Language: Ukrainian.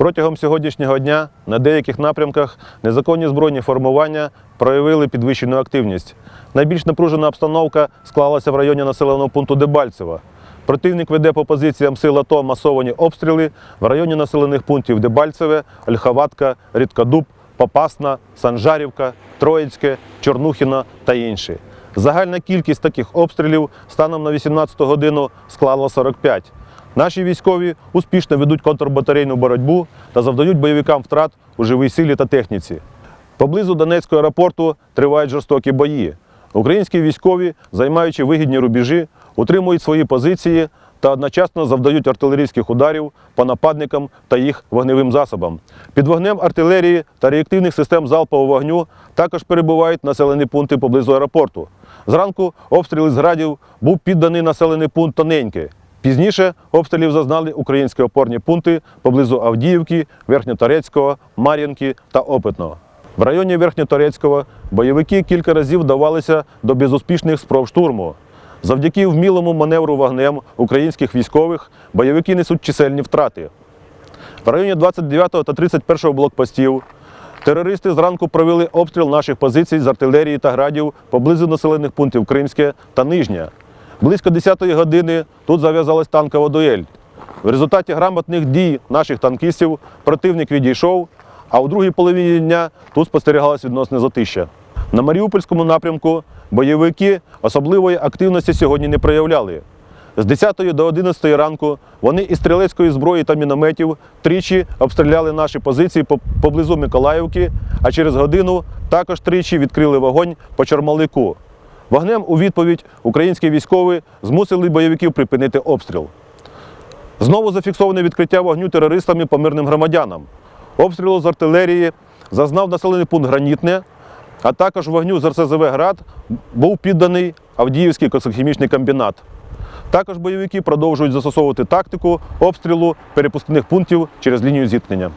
Протягом сьогоднішнього дня на деяких напрямках незаконні збройні формування проявили підвищену активність. Найбільш напружена обстановка склалася в районі населеного пункту Дебальцева. Противник веде по позиціям сил АТО масовані обстріли в районі населених пунктів Дебальцеве, Ольховатка, Рідкодуб, Попасна, Санжарівка, Троїцьке, Чорнухіна та інші. Загальна кількість таких обстрілів станом на 18 годину склала 45. Наші військові успішно ведуть контрбатарейну боротьбу та завдають бойовикам втрат у живій силі та техніці. Поблизу Донецького аеропорту тривають жорстокі бої. Українські військові, займаючи вигідні рубежі, утримують свої позиції та одночасно завдають артилерійських ударів по нападникам та їх вогневим засобам. Під вогнем артилерії та реактивних систем залпового вогню також перебувають населені пункти поблизу аеропорту. Зранку обстріли з градів був підданий населений пункт Тоненьке. Пізніше обстрілів зазнали українські опорні пункти поблизу Авдіївки, Верхньоторецького, Мар'їнки та Опитного. В районі Верхньоторецького бойовики кілька разів вдавалися до безуспішних спроб штурму. Завдяки вмілому маневру вогнем українських військових бойовики несуть чисельні втрати. В районі 29 та 31 блокпостів терористи зранку провели обстріл наших позицій з артилерії та градів поблизу населених пунктів Кримське та Нижнє. Близько 10-ї години тут зав'язалась танкова дуель. В результаті грамотних дій наших танкістів противник відійшов, а у другій половині дня тут спостерігалось відносне затища. На Маріупольському напрямку бойовики особливої активності сьогодні не проявляли. З 10 до 11 ранку вони із стрілецької зброї та мінометів тричі обстріляли наші позиції поблизу Миколаївки, а через годину також тричі відкрили вогонь по Чормалику. Вогнем у відповідь українські військові змусили бойовиків припинити обстріл. Знову зафіксоване відкриття вогню терористами по мирним громадянам. Обстрілу з артилерії зазнав населений пункт Гранітне, а також вогню з РСЗВ Град був підданий Авдіївський коксохімічний комбінат. Також бойовики продовжують застосовувати тактику обстрілу перепускних пунктів через лінію зіткнення.